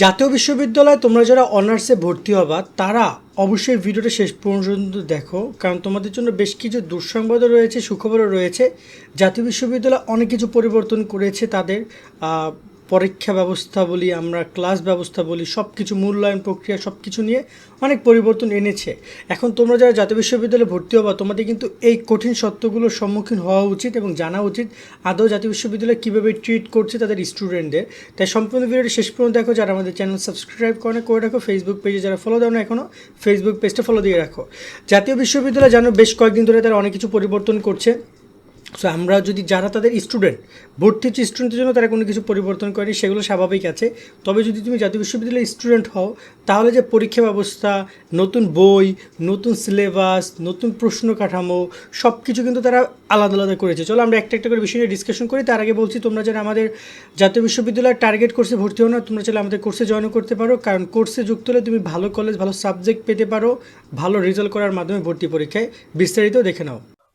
জাতীয় বিশ্ববিদ্যালয়ে তোমরা যারা অনার্সে ভর্তি হবা, তারা অবশ্যই ভিডিওটা শেষ পর্যন্ত দেখো, কারণ তোমাদের জন্য বেশ কিছু দুঃসংবাদও রয়েছে, সুখবরও রয়েছে। জাতীয় বিশ্ববিদ্যালয় অনেক কিছু পরিবর্তন করেছে তাদের পরীক্ষা ব্যবস্থা বলি, আমরা ক্লাস ব্যবস্থা বলি সব কিছু মূল্যায়ন প্রক্রিয়া সব কিছু নিয়ে অনেক পরিবর্তন এনেছে। এখন তোমরা যারা জাতীয় বিশ্ববিদ্যালয়ে ভর্তি হবা, তোমাদের কিন্তু এই কঠিন সত্যগুলোর সম্মুখীন হওয়া উচিত এবং জানা উচিত আদৌ জাতীয় বিশ্ববিদ্যালয় কীভাবে ট্রিট করছে তাদের স্টুডেন্টদের তাই সম্পূর্ণ ভিডিওটি শেষ পর্যন্ত দেখো, যারা আমাদের চ্যানেল সাবস্ক্রাইব করে করে রাখো। ফেসবুক পেজে যারা ফলো দাও না এখনও ফেসবুক পেজটা ফলো দিয়ে রাখো। জাতীয় বিশ্ববিদ্যালয় জানো, বেশ কয়েকদিন ধরে তারা অনেক কিছু পরিবর্তন করছে। সো আমরা যদি যারা তাদের স্টুডেন্ট ভর্তি হচ্ছে স্টুডেন্টের জন্য তারা কোনো কিছু পরিবর্তন করেনি সেগুলো স্বাভাবিক আছে। তবে যদি তুমি জাতীয় বিশ্ববিদ্যালয়ের স্টুডেন্ট হও, তাহলে যে পরীক্ষা ব্যবস্থা, নতুন বই, নতুন সিলেবাস নতুন প্রশ্ন কাঠামো সব কিছু কিন্তু তারা আলাদা আলাদা করেছে। চলো আমরা একটা একটা করে বিষয় নিয়ে ডিসকাশন করি। তার আগে বলছি, তোমরা যারা আমাদের জাতীয় বিশ্ববিদ্যালয়ের টার্গেট কোর্সে ভর্তি হও না, তোমরা চাইলে আমাদের কোর্সে জয়েন করতে পারো। কারণ কোর্সে যুক্ত হলে তুমি ভালো কলেজ ভালো সাবজেক্ট পেতে পারো, ভালো রেজাল্ট করার মাধ্যমে ভর্তি পরীক্ষায় বিস্তারিত দেখে নাও।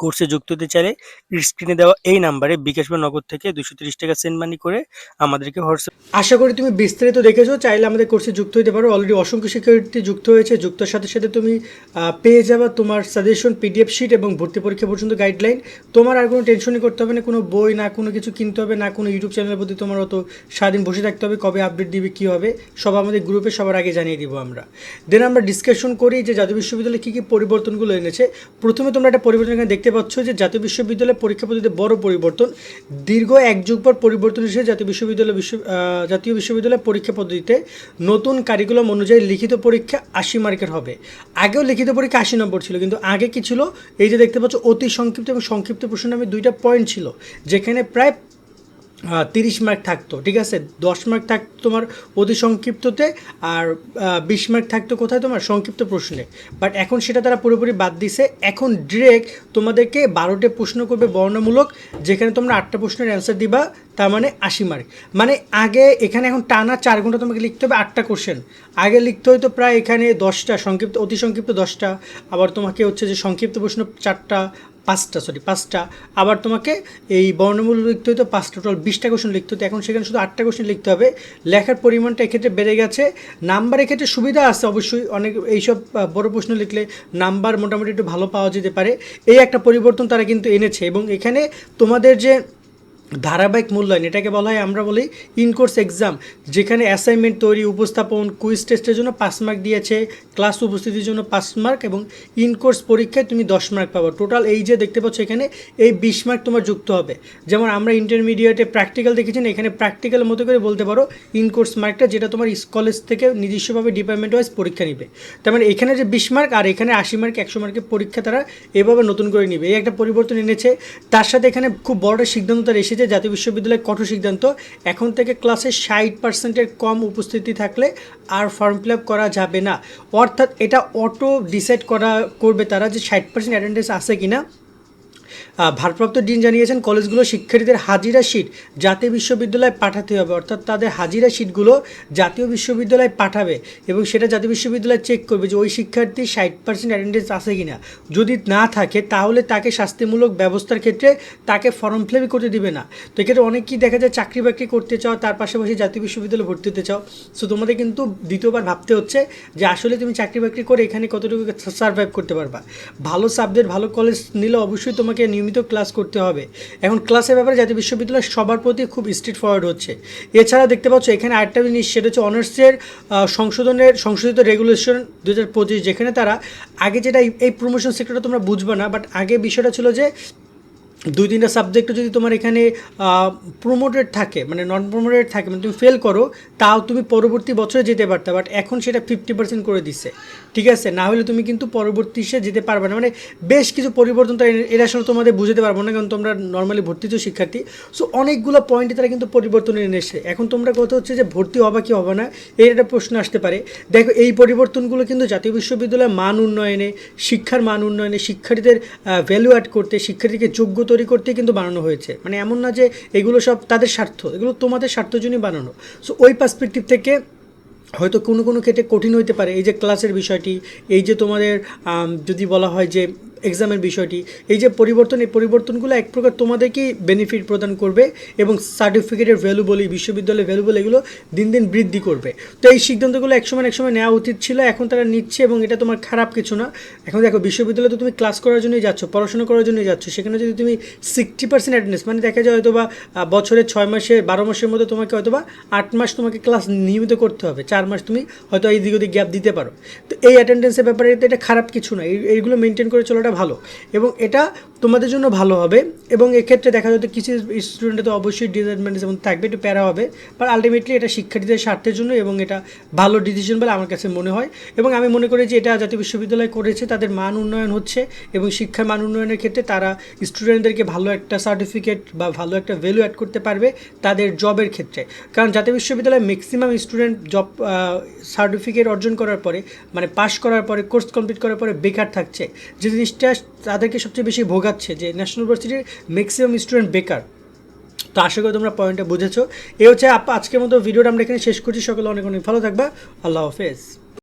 কোর্সে যুক্ত হতে চাইলে স্ক্রিনে দেওয়া এই নাম্বারে বিকাশ বা নগদ থেকে দুশো তিরিশ টাকা সেন্ড মানি করে আমাদেরকে হোয়াটসঅ্যাপ আশা করি তুমি বিস্তারিত দেখেছ, চাইলে আমাদের কোর্সে যুক্ত হতে পারো। অলরেডি অসংখ্য শিক্ষার্থী যুক্ত হয়েছে যুক্তর সাথে সাথে তুমি পেয়ে যাবা তোমার সাজেশন পিডিএফ শিট এবং ভর্তি পরীক্ষা পর্যন্ত গাইডলাইন তোমার আর কোনো টেনশনই করতে হবে না, কোনো বই না, কোনো কিছু কিনতে হবে না, কোনো ইউটিউব চ্যানেলের প্রতি তোমার অত সারাদিন বসে থাকতে হবে, কবে আপডেট দিবে, কী হবে, সব আমাদের গ্রুপে সবার আগে জানিয়ে দিব আমরা। দেন আমরা ডিসকাশন করি যে জাতীয় বিশ্ববিদ্যালয়ে কী কী পরিবর্তনগুলো এনেছে। প্রথমে তোমরা একটা পরিবর্তন এখানে দেখতে পাচ্ছ যে জাতীয় বিশ্ববিদ্যালয়ের পরীক্ষা পদ্ধতিতে বড় পরিবর্তন। দীর্ঘ এক যুগ পর পরিবর্তন হিসেবে জাতীয় বিশ্ববিদ্যালয় বিশ্ব জাতীয় বিশ্ববিদ্যালয় পরীক্ষা পদ্ধতিতে নতুন কারিকুলাম অনুযায়ী লিখিত পরীক্ষা আশি মার্কের হবে। আগেও লিখিত পরীক্ষা আশি নম্বর ছিল, কিন্তু আগে কি ছিল? এই যে দেখতে পাচ্ছ, অতি সংক্ষিপ্ত এবং সংক্ষিপ্ত প্রশ্ন নামে দুইটা পয়েন্ট ছিল, যেখানে প্রায় তিরিশ মার্ক থাকতো, ঠিক আছে? দশ মার্ক থাকতো তোমার অতি সংক্ষিপ্ততে আর বিশ মার্ক থাকতো কোথায় তোমার? সংক্ষিপ্ত প্রশ্নে। বাট এখন সেটা তারা পুরোপুরি বাদ দিছে। এখন ডিরেক্ট তোমাদেরকে বারোটা প্রশ্ন করবে বর্ণমূলক, যেখানে তোমরা আটটা প্রশ্নের অ্যান্সার দিবা, তার মানে আশি মার্ক মানে আগে এখানে এখন টানা চার ঘণ্টা তোমাকে লিখতে হবে আটটা কোশ্চেন আগে লিখতে হয়তো প্রায় এখানে দশটা, সংক্ষিপ্ত, অতি সংক্ষিপ্ত দশটা। আবার তোমাকে হচ্ছে যে সংক্ষিপ্ত প্রশ্ন চারটা পাঁচটা সরি পাঁচটা। আবার তোমাকে এই বর্ণমূল লিখতে হতো পাঁচটা টোটাল বিশটা কোশ্চেন লিখতে হতো এখন সেখানে শুধু আটটা কোশ্চেন লিখতে হবে। লেখার পরিমাণটা এক্ষেত্রে বেড়ে গেছে। নাম্বার এক্ষেত্রে সুবিধা আছে অবশ্যই। অনেক এইসব বড় প্রশ্ন লিখলে নাম্বার মোটামুটি একটু ভালো পাওয়া যেতে পারে। এই একটা পরিবর্তন তারা কিন্তু এনেছে এবং এখানে তোমাদের যে ধারাবাহিক মূল্যায়ন, এটাকে বলা হয়, আমরা বলি ইনকোর্স এক্সাম যেখানে অ্যাসাইনমেন্ট তৈরি, উপস্থাপন কুইজ টেস্টের জন্য পাঁচ মার্ক দিয়েছে ক্লাস উপস্থিতির জন্য পাঁচ মার্ক এবং ইনকোর্স পরীক্ষায় তুমি দশ মার্ক পাবো। টোটাল এই যে দেখতে পাচ্ছ এখানে, এই বিশ মার্ক তোমার যুক্ত হবে। যেমন আমরা ইন্টারমিডিয়েটে প্র্যাকটিক্যাল দেখেছি এখানে প্র্যাকটিক্যাল মতো করে বলতে পারো ইনকোর্স মার্কটা যেটা তোমার কলেজ থেকে নিজস্বভাবে ডিপার্টমেন্ট ওয়াইজ পরীক্ষা নিবে। তার মানে এখানে যে বিশ মার্ক আর এখানে আশি মার্ক একশো মার্কের পরীক্ষা তারা এভাবে নতুন করে নিবে। এই একটা পরিবর্তন এনেছে। তার সাথে এখানে খুব বড় সিদ্ধান্ত তারা এসেছে জাতীয় বিশ্ববিদ্যালয়ের কঠোর সিদ্ধান্ত, এখন থেকে ক্লাসে ষাট পার্সেন্টের কম উপস্থিতি থাকলে আর ফর্ম ফিল আপ করা যাবে না। অর্থাৎ এটা অটো ডিসাইড করা করবে তারা যে ষাট পার্সেন্ট অ্যাটেন্ডেন্স আছে কি না ভারপ্রাপ্ত ডিন জানিয়েছেন, কলেজগুলো শিক্ষার্থীদের হাজিরা শিট জাতীয় বিশ্ববিদ্যালয়ে পাঠাতে হবে। অর্থাৎ তাদের হাজিরা শিটগুলো জাতীয় বিশ্ববিদ্যালয়ে পাঠাবে এবং সেটা জাতীয় বিশ্ববিদ্যালয় চেক করবে যে ওই শিক্ষার্থী ষাট পার্সেন্ট অ্যাটেন্ডেন্স আছে কি না যদি না থাকে, তাহলে তাকে শাস্তিমূলক ব্যবস্থার ক্ষেত্রে তাকে ফর্ম ফিল করতে দিবে না। তো এক্ষেত্রে অনেকেই দেখা যায় চাকরি বাকরি করতে চাও, তার পাশাপাশি জাতীয় বিশ্ববিদ্যালয়ে ভর্তি হতে চাও। সো তোমাদের কিন্তু দ্বিতীয়বার ভাবতে হচ্ছে যে আসলে তুমি চাকরি বাকরি করে এখানে কতটুকু সার্ভাইভ করতে পারবা। ভালো সাবজেক্ট ভালো কলেজ নিলে অবশ্যই তোমাকে নিয়মিত ক্লাস করতে হবে। এখন ক্লাসের ব্যাপারে জাতীয় বিশ্ববিদ্যালয় সবার প্রতি খুব স্ট্রিট ফরওয়ার্ড হচ্ছে। এছাড়া দেখতে পাচ্ছ, এখানে আরেকটা জিনিস, সেটা হচ্ছে অনার্সের সংশোধনের, সংশোধিত রেগুলেশন দু হাজার পঁচিশ, যেখানে তারা আগে যেটা এই- এই প্রমোশন সেক্টরটা তোমরা বুঝবে না বাট আগে বিষয়টা ছিল যে দুই তিনটা সাবজেক্টও যদি তোমার এখানে প্রোমোটেড থাকে মানে নন প্রোমোটেড থাকে মানে তুমি ফেল করো, তাও তুমি পরবর্তী বছরে যেতে পারতে বাট এখন সেটা ফিফটি পার্সেন্ট করে দিচ্ছে ঠিক আছে? না হলে তুমি কিন্তু পরবর্তী সে যেতে পারবে না মানে বেশ কিছু পরিবর্তন তো এর- আসলে তোমাদের বুঝতে পারব না কারণ তোমরা নর্মালি ভর্তি তো শিক্ষার্থী সো অনেকগুলো পয়েন্টে তারা কিন্তু পরিবর্তন এনে এসে এখন তোমরা কথা হচ্ছে যে ভর্তি হবা কি হবে না, এর একটা প্রশ্ন আসতে পারে। দেখো, এই পরিবর্তনগুলো কিন্তু জাতীয় বিশ্ববিদ্যালয়ের মান উন্নয়নে, শিক্ষার মান উন্নয়নে শিক্ষার্থীদের ভ্যালু অ্যাড করতে, শিক্ষার্থীকে যোগ্য তৈরি করতে কিন্তু বানানো হয়েছে। মানে এমন না যে এগুলো সব তাদের স্বার্থ, এগুলো তোমাদের স্বার্থের জন্যই বানানো। সো ওই পার্সপেক্টিভ থেকে হয়তো কোনো কোনো ক্ষেত্রে কঠিন হইতে পারে। এই যে ক্লাসের বিষয়টি, এই যে তোমাদের যদি বলা হয় যে এক্সামের বিষয়টি। এই যে পরিবর্তন, এই পরিবর্তনগুলো এক প্রকার তোমাদেরকেই বেনিফিট প্রদান করবে এবং সার্টিফিকেটের ভ্যালু বলি বিশ্ববিদ্যালয়ের ভ্যালু বলি এগুলো দিন দিন বৃদ্ধি করবে। তো এই সিদ্ধান্তগুলো একসময় না একসময় নেওয়া উচিত ছিল, এখন তারা নিচ্ছে এবং এটা তোমার খারাপ কিছু না। এখন দেখো, বিশ্ববিদ্যালয়ে তো তুমি ক্লাস করার জন্যই যাচ্ছ, পড়াশোনা করার জন্যই যাচ্ছ, সেখানে যদি তুমি সিক্সটি পার্সেন্ট অ্যাটেন্ডেন্স মানে দেখা যায় হয়তো বা বছরে ছয় মাসে, বারো মাসের মধ্যে তোমাকে হয়তো বা আট মাস তোমাকে ক্লাস নিয়মিত করতে হবে, চার মাস তুমি হয়তো এই দিক ওদিক গ্যাপ দিতে পারো। তো এই অ্যাটেন্ডেন্সের ব্যাপারে এটা খারাপ কিছু না, এই- এইগুলো মেনটেন করে চলাটা ভালো। এবং এটা তোমাদের জন্য ভালো হবে। এবং এক্ষেত্রে দেখা যাবে কিছু স্টুডেন্টের তো অবশ্যই ডিসঅ্যাডভান্টেজ যেমন থাকবে, একটু প্যারা হবে। বাট আলটিমেটলি এটা শিক্ষার্থীদের স্বার্থের জন্য এবং এটা ভালো ডিসিশন বলে আমার কাছে মনে হয়। এবং আমি মনে করি যে এটা জাতীয় বিশ্ববিদ্যালয় করেছে, তাদের মান উন্নয়ন হচ্ছে এবং শিক্ষার মান উন্নয়নের ক্ষেত্রে তারা স্টুডেন্টদেরকে ভালো একটা সার্টিফিকেট বা ভালো একটা ভ্যালু অ্যাড করতে পারবে তাদের জবের ক্ষেত্রে। কারণ জাতীয় বিশ্ববিদ্যালয়ে ম্যাক্সিমাম স্টুডেন্ট জব সার্টিফিকেট অর্জন করার পরে মানে পাশ করার পরে কোর্স কমপ্লিট করার পরে বেকার থাকছে। যে জিনিসটা তাদেরকে সবচেয়ে বেশি ভোগাচ্ছে যে ন্যাশনাল ইউনিভার্সিটির ম্যাক্সিমাম স্টুডেন্ট বেকার। তো আশা করি তোমরা পয়েন্টটা বুঝেছ। এ হচ্ছে আজকের মতো ভিডিওটা আমরা এখানে শেষ করছি। সকলে অনেক অনেক ভালো থাকবা। আল্লাহ হাফেজ।